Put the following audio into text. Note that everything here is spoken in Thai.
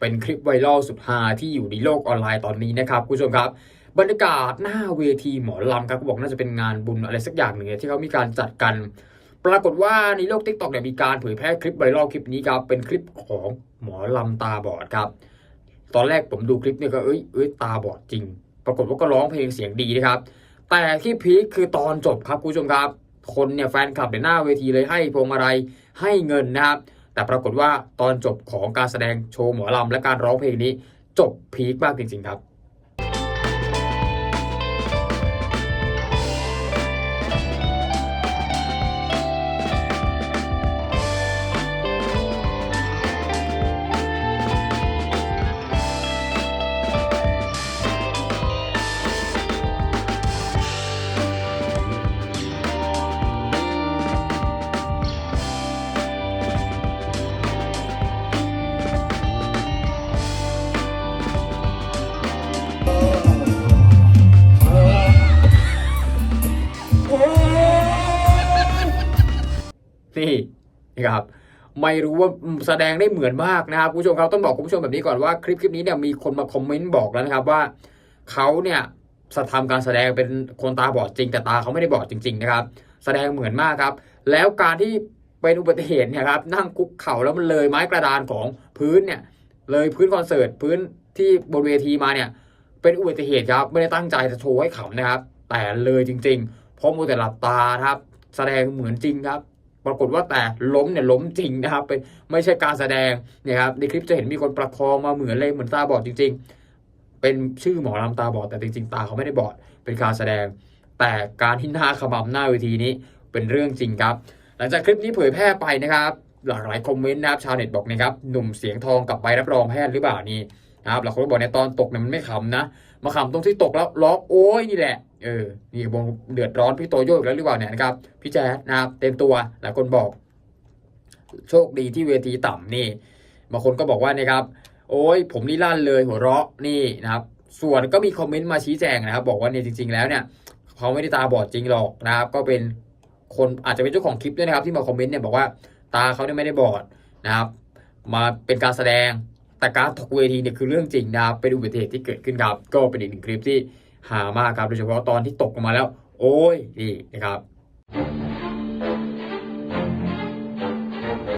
เป็นคลิปไวรัลสุดฮาที่อยู่ในโลกออนไลน์ตอนนี้นะครับคุณผู้ชมครับบรรยากาศหน้าเวทีหมอลำครับเขาบอกน่าจะเป็นงานบุญอะไรสักอย่างหนึ่งที่เขามีการจัดกัน ปรากฏว่าในโลก t ิ k t o k เนี่ยมีการเผยแพร่คลิปไวรัลคลิปนี้ครับเป็นคลิปของหมอลำตาบอดครับ ตอนแรกผมดูคลิปเนี่ยก็เอ้ยเอ้ยตาบอดจริง ปรากฏว่าก็ร้องเพลงเสียงดีนะครับ แต่ที่พีคคือตอนจบครับคุณผู้ชมครับ คนเนี่ยแฟนคลับในยหน้าเวทีเลยให้พวงมาลัยให้เงินนะครับ แต่ปรากฏว่าตอนจบของการแสดงโชว์หมอลำและการร้องเพลงนี้ จบพีคมากจริงๆครับ นี่นะครับไม่รู้ว่าแสดงได้เหมือนมากนะครับคุณผู้ชมครับต้องบอกคุณผู้ชมแบบนี้ก่อนว่าคลิปคลิปนี้เนี่ยมีคนมาคอมเมนต์บอกแล้วนะครับว่าเขาเนี่ยสทำการแสดงเป็นคนตาบอดจริง แต่ตาเขาไม่ได้บอดจริง ๆ นะครับ แสดงเหมือนมากครับ แล้วการที่เป็นอุบัติเหตุเนี่ยครับนั่งคุกเข่าแล้วมันเลยไม้กระดานของพื้นเนี่ยเลยพื้นคอนเสิร์ตพื้นที่บนเวทีมาเนี่ยเป็นอุบัติเหตุครับไม่ได้ตั้งใจจะโชว์ให้ขำนะครับ แต่เลยจริง ๆ เพราะมัวแต่หลับตาครับ แสดงเหมือนจริงครับ ปรากฏว่าแต่ล้มเนี่ยล้มจริงนะครับเป็นไม่ใช่การแสดงเนี่ยครับในคลิปจะเห็นมีคนประคองมาเหมือนเลยเหมือนตาบอดจริง ๆ เป็นชื่อหมอลำตาบอดแต่จริง ๆ ตาเขาไม่ได้บอดเป็นการแสดง แต่การที่หน้าขมำหน้าเวทีนี้เป็นเรื่องจริงครับ หลังจากคลิปนี้เผยแพร่ไปนะครับหลากหลายคอมเมนต์นะครับชาวเน็ตบอกนะครับหนุ่มเสียงทองกับใบรับรองแพทย์หรือเปล่านี่นะครับหลายคนบอกในตอนตกเนี่ยมันไม่ขำนะมาขำตรงที่ตกแล้วร้องโอ้ยนี่แหละ เออนี่วงเดือดร้อนพี่โตโยอีกแล้วหรือเปล่าเนี่ยนะครับพี่แจ๊ดนะครับเต็มตัวหลายคนบอก โชคดีที่เวทีต่ำนี่บางคนก็บอกว่านะครับ โอ้ยผมนี่ลั่นเลยหัวเราะนี่นะครับ ส่วนก็มีคอมเมนต์มาชี้แจงนะครับ บอกว่าเนี่ยจริง ๆ แล้วเนี่ยเขาไม่ได้ตาบอดจริงหรอกนะครับ ก็เป็นคนอาจจะเป็นเจ้าของคลิปด้วยนะครับ ที่มาคอมเมนต์เนี่ยบอกว่าตาเขาเนี่ยไม่ได้บอดนะครับ มาเป็นการแสดงแต่การตกเวทีเนี่ยคือเรื่องจริงนะครับเป็นอุบัติเหตุที่เกิดขึ้นครับ ก็เป็นอีกหนึ่งคลิปที่ หามากครับโดยเฉพาะตอนที่ตกลงมาแล้ว โอ้ยนี่นะครับ